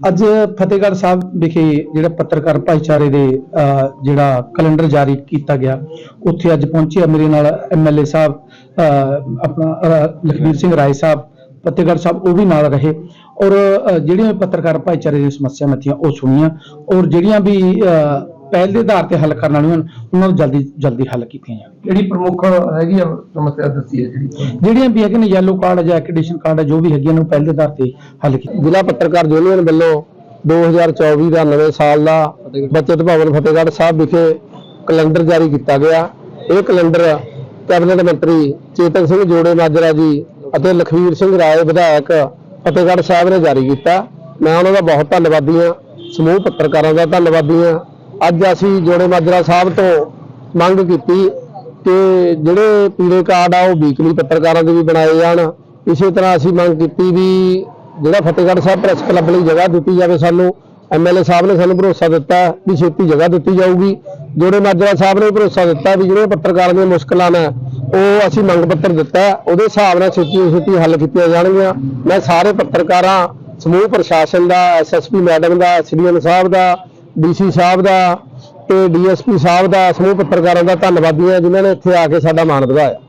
ਅੱਜ ਫਤਿਹਗੜ੍ਹ ਸਾਹਿਬ ਵਿਖੇ ਜਿਹੜਾ ਪੱਤਰਕਾਰ ਭਾਈਚਾਰੇ ਦੇ ਜਿਹੜਾ ਕੈਲੰਡਰ ਜਾਰੀ ਕੀਤਾ ਗਿਆ ਉੱਥੇ ਅੱਜ ਪਹੁੰਚੇ ਮੇਰੇ ਨਾਲ ਐਮਐਲਏ ਸਾਹਿਬ ਆਪਣਾ ਅਹ, ਲਖਬੀਰ ਸਿੰਘ ਰਾਏ ਸਾਹਿਬ ਫਤਿਹਗੜ੍ਹ ਸਾਹਿਬ ਉਹ ਵੀ ਨਾਲ ਰਹੇ ਔਰ ਜਿਹੜੀਆਂ ਵੀ ਪੱਤਰਕਾਰ ਭਾਈਚਾਰੇ ਦੀਆਂ ਸਮੱਸਿਆਵਾਂ ਥੀਆਂ ਉਹ ਸੁਣੀਆਂ ਔਰ ਜਿਹੜੀਆਂ ਵੀ ਪਹਿਲ ਦੇ ਆਧਾਰ ਤੇ ਹੱਲ ਕਰਨ ਵਾਲੀਆਂ ਹਨ, ਉਹਨਾਂ ਨੂੰ ਜਲਦੀ ਜਲਦੀ ਹੱਲ ਕੀਤੀਆਂ ਜਾਣ। ਕਿਹੜੀ ਪ੍ਰਮੁੱਖ ਹੈਗੀ ਆ ਸਮੱਸਿਆ ਦੱਸੀ ਹੈ ਜਿਹੜੀ। ਜਿਹੜੀਆਂ ਵੀ ਹੈਗੇ ਨੇ ਯੈਲੋ ਕਾਰਡ ਜਾਂ ਐਕ੍ਰੈਡੀਸ਼ਨ ਕਾਰਡ ਜੋ ਵੀ ਹੈਗੀਆਂ ਨੇ ਉਹ ਪਹਿਲ ਦੇ ਆਧਾਰ ਤੇ ਹੱਲ ਕੀਤੀਆਂ ਜ਼ਿਲ੍ਹਾ ਪੱਤਰਕਾਰ ਯੂਨੀਅਨ ਵੱਲੋਂ 2024 ਦਾ ਨਵੇਂ ਸਾਲ ਦਾ ਬਚਤ ਭਵਨ ਫਤਿਹਗੜ੍ਹ ਸਾਹਿਬ ਵਿਖੇ ਕੈਲੰਡਰ ਜਾਰੀ ਕੀਤਾ ਗਿਆ। ਇਹ ਕੈਲੰਡਰ ਕੈਬਨਿਟ ਮੰਤਰੀ ਚੇਤਨ ਸਿੰਘ ਜੋੜੇ ਮਾਜਰਾ ਜੀ ਅਤੇ ਲਖਵੀਰ ਸਿੰਘ ਰਾਏ ਵਿਧਾਇਕ ਫਤਿਹਗੜ੍ਹ ਸਾਹਿਬ ਨੇ ਜਾਰੀ ਕੀਤਾ। ਮੈਂ ਉਹਨਾਂ ਦਾ ਬਹੁਤ ਧੰਨਵਾਦੀ ਹਾਂ। ਸਮੂਹ ਪੱਤਰਕਾਰਾਂ ਦਾ ਧੰਨਵਾਦੀ ਹਾਂ। ਅੱਜ ਅਸੀਂ ਜੋੜੇ ਮਾਜਰਾ ਸਾਹਿਬ ਤੋਂ ਮੰਗ ਕੀਤੀ ਕਿ ਜਿਹੜੇ ਪੀਲੇ ਕਾਰਡ ਆ ਉਹ ਵੀਕਲੀ ਪੱਤਰਕਾਰਾਂ ਦੇ ਵੀ ਬਣਾਏ ਜਾਣ। ਇਸੇ ਤਰ੍ਹਾਂ ਅਸੀਂ ਮੰਗ ਕੀਤੀ ਵੀ ਜਿਹੜਾ ਫਤਿਹਗੜ੍ਹ ਸਾਹਿਬ ਪ੍ਰੈਸ ਕਲੱਬ ਲਈ ਜਗ੍ਹਾ ਦਿੱਤੀ ਜਾਵੇ ਸਾਨੂੰ ਐਮਐਲਏ ਸਾਹਿਬ ਨੇ ਸਾਨੂੰ ਭਰੋਸਾ ਦਿੱਤਾ ਵੀ ਛੇਤੀ ਜਗ੍ਹਾ ਦਿੱਤੀ ਜਾਊਗੀ। ਜੋੜੇ ਮਾਜਰਾ ਸਾਹਿਬ ਨੇ ਭਰੋਸਾ ਦਿੱਤਾ ਵੀ ਜਿਹੜੇ ਪੱਤਰਕਾਰਾਂ ਦੀਆਂ ਮੁਸ਼ਕਲਾਂ ਨੇ, ਉਹ ਅਸੀਂ ਮੰਗ ਪੱਤਰ ਦਿੱਤਾ। ਉਹਦੇ ਹਿਸਾਬ ਨਾਲ ਛੇਤੀ ਛੇਤੀ ਹੱਲ ਕੀਤੀਆਂ ਜਾਣਗੀਆਂ। ਮੈਂ ਸਾਰੇ ਪੱਤਰਕਾਰਾਂ, ਸਮੂਹ ਪ੍ਰਸ਼ਾਸਨ ਦਾ ਐਸਐਸਪੀ ਮੈਡਮ ਦਾ ਐਸਡੀਐਮ ਸਾਹਿਬ ਦਾ ਡੀਸੀ ਸਾਹਿਬ ਦਾ ਤੇ ਡੀਐਸਪੀ ਸਾਹਿਬ ਦਾ ਸਮੂਹ ਪੱਤਰਕਾਰਾਂ ਦਾ ਧੰਨਵਾਦੀ ਹਾਂ, ਜਿਨ੍ਹਾਂ ਨੇ ਇੱਥੇ ਆ ਕੇ ਸਾਡਾ ਮਾਣ ਵਧਾਇਆ।